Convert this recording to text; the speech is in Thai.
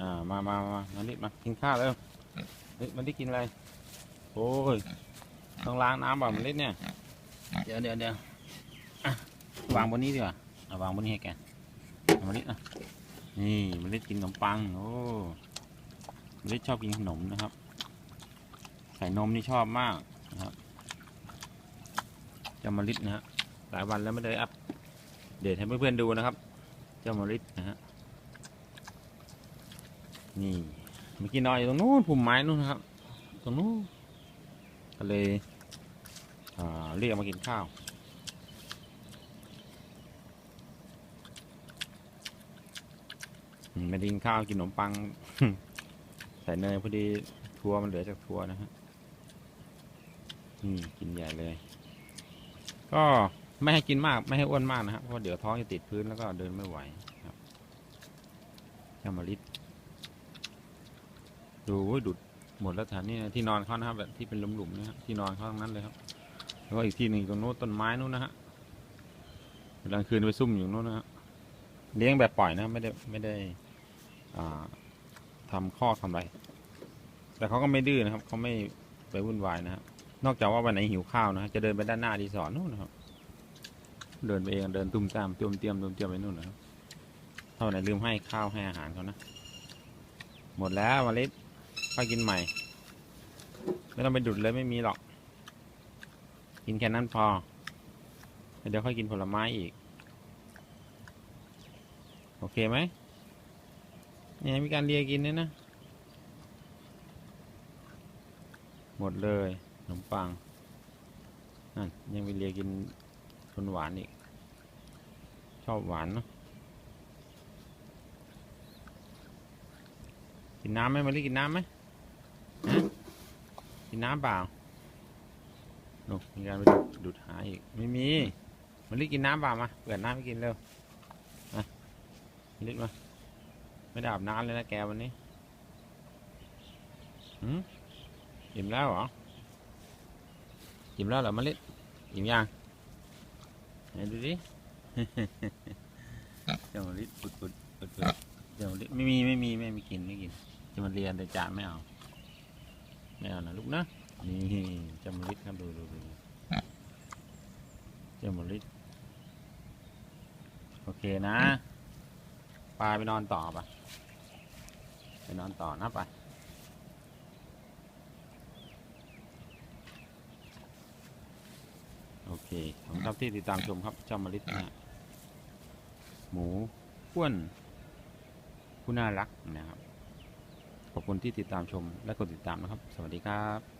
อ่ามามามามานี่มากินข้าวแล้วเฮ้ยมันได้กินอะไร โอ้ย ต้องล้างน้ำบ่ามันเล็ดเนี่ย เดี๋ยวเดี๋ยวเดี๋ยวอะวางบนนี้ดีกว่าเอาวางบนนี้ให้แกเอามันเล็ดอะนี่มันเล็ดกินขนมปัง โอ้มันเล็ดชอบกินขนมนะครับ ใส่นมนี่ชอบมากนะครับเจ้ามาลิดนะฮะหลายวันแล้วไม่ได้อัปเดตให้เพื่อนๆดูนะครับ เจ้ามาลิดนะฮะ นี่เมื่อกี้นอนอยู่ตรงนู้นพุ่มไม้นู้นครับ ตรงนู้นก็เลยเรียกมากินข้าวมไม่ได้กินข้าวกินขนมปัง ใส่เนยพอดีทัวร์มันเหลือจากทัวร์นะฮะนี่กินใหญ่เลย ก็ไม่ให้กินมากไม่ให้อ้วนมากนะครับเพราะเดี๋ยวท้องจะติดพื้นแล้วก็เดินไม่ไหวครับแคมาริด ดูโอ้ยดุดหมดแล้วแถวนี้นะที่นอนเขานะครับแบบที่เป็นหลุมๆนะฮะที่นอนเขาทั้งนั้นเลยครับ แล้วก็อีกที่หนึ่งตรงโน้นต้นไม้นู้นนะฮะเวลากลางคืนไปซุ่มอยู่โน้นนะฮะเลี้ยงแบบปล่อยนะไม่ได้ไม่ได้อ่าทำข้อทำอะไร แต่เขาก็ไม่ดื้อนะครับเขาไม่ไปวุ่นวายนะครับนอกจากว่าวันไหนหิวข้าวนะฮะจะเดินไปด้านหน้ารีสอร์ทนู่นนะครับ เดินไปเองเดินตุ้มตามตุ้มเตรียมตุ้มเตรียมไปนู่นนะครับถ้าไหนลืมให้ข้าวให้อาหารเขานะ หมดแล้ววันเล็ก ค่อยกินใหม่ ไม่ต้องไปดุดเลยไม่มีหรอก กินแค่นั้นพอ เดี๋ยวค่อยกินผลไม้อีก โอเคไหมเนี่ยมีการเลียกินด้วยนะ หมดเลยขนมปังนั่นยังไปเลียกินคนหวานอีก ชอบหวานเนาะกินน้ำไหมมารีกินน้ำไหม กินน้ำเปล่าโนมีการไปดูดดูดหาอีก ไม่มีมารีกินน้ำเปล่ามา เปิดน้ำให้กินเร็วมามารีมา ไม่ได้อาบน้ำเลยนะแกวันนี้หืมอิ่มแล้วเหรอ อิ่มแล้วเหรอมะลิอิ่มยังไหนดูดิ เจ้ามะลิปุดปุดปุดปุดเจ้ามะลิไม่มีไม่มีไม่มีกินไม่กิน จะมาเรียนแต่จานไม่เอา ไม่เอานะลูกนะนี่จ้ามลิครับดูดูดูจมลิโอเคนะปลาไปนอนต่อปะไปนอนต่อนะไปโอเคขอบคุณครับที่ติดตามชมครับจ้ามลินะหมูอ้วนผู้น่ารักนะครับ ขอบคุณที่ติดตามชมและกดติดตามนะครับ สวัสดีครับ